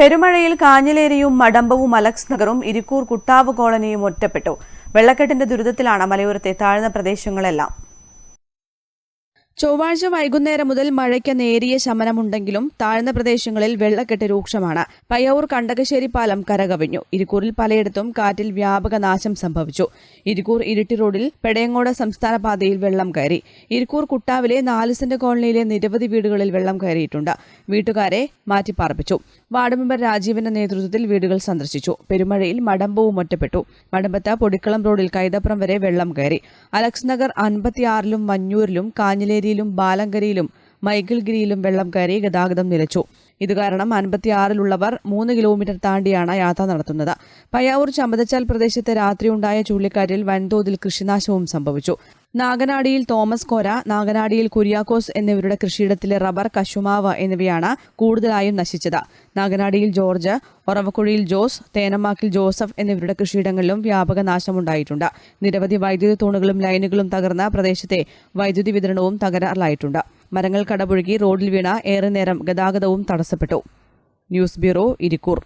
പെരുമഴയിൽ കാഞ്ഞിലേരിയും മടമ്പവും Alex നഗറും Irikkur Kuttavu കോളനിയും ഒറ്റപ്പെട്ടു. വെള്ളക്കെട്ടിന്റെ ദുരിതത്തിലാണ് മലയോരത്തെ താഴ്ന്ന പ്രദേശങ്ങളെല്ലാം. ചൊവ്വാഴ്ച വൈകുന്നേരം മുതൽ മഴയ്ക്ക് നേരിയ ശമനമുണ്ടെങ്കിലും താഴ്ന്ന പ്രദേശങ്ങളിൽ വെള്ളക്കെട്ട് രൂക്ഷമാണ്. പയ്യവൂർ കണ്ടകശ്ശേരി പാലം കരകവിഞ്ഞു. ഇരിക്കൂറിൽ പലയിടത്തും കാറ്റിൽ വ്യാപക നാശം സംഭവിച്ചു. ഇരിക്കൂർ ഇരിട്ടി റോഡിൽ പെടയങ്ങോട് സംസ്ഥാന പാതയിൽ വെള്ളം കയറി. ഇരിക്കൂർ കുട്ടാവിലെ നാല് സെന്റ് കോളനിയിലെ നിരവധി വീടുകളിൽ വെള്ളം കയറിയിട്ടുണ്ട്. വീട്ടുകാരെ മാറ്റിപ്പാർപ്പിച്ചു. വാർഡ് മെമ്പർ രാജീവിന്റെ നേതൃത്വത്തിൽ വീടുകൾ സന്ദർശിച്ചു. പെരുമഴയിൽ മടമ്പവും ഒറ്റപ്പെട്ടു. മടമ്പത്ത് പൊടിക്കളം റോഡിൽ കൈതപ്പുറം വരെ വെള്ളം കയറി. അലക്സ് നഗർ അൻപത്തിയാറിലും മഞ്ഞൂരിലും കാഞ്ഞിലേരിയിലും ബാലങ്കരയിലും മൈക്കിൾഗിരിയിലും വെള്ളം കയറി ഗതാഗതം നിലച്ചു. ഇത് കാരണം അൻപത്തിയാറിലുള്ളവർ മൂന്ന് കിലോമീറ്റർ താണ്ടിയാണ് യാത്ര നടത്തുന്നത്. പയ്യാവൂർ ചമ്പതച്ചാൽ പ്രദേശത്ത് രാത്രിയുണ്ടായ ചുഴലിക്കാറ്റിൽ വൻതോതിൽ കൃഷിനാശവും സംഭവിച്ചു. നാഗനാടിയിൽ തോമസ് കോര നാഗനാടിയിൽ കുര്യാക്കോസ് എന്നിവരുടെ കൃഷിയിടത്തിലെ റബ്ബർ കശുമാവ് എന്നിവയാണ് കൂടുതലായും നശിച്ചത്. നാഗനാടിയിൽ ജോർജ് ഒറവക്കുഴിയിൽ ജോസ് തേനമാക്കിൽ ജോസഫ് എന്നിവരുടെ കൃഷിയിടങ്ങളിലും വ്യാപക നാശമുണ്ടായിട്ടുണ്ട്. നിരവധി വൈദ്യുതി തൂണുകളും ലൈനുകളും തകർന്ന പ്രദേശത്തെ വൈദ്യുതി വിതരണവും തകരാറിലായിട്ടുണ്ട്. മരങ്ങൾ കടപുഴകി റോഡിൽ വീണ ഏറെ നേരം ഗതാഗതവും തടസ്സപ്പെട്ടു. News bureau Irikkur.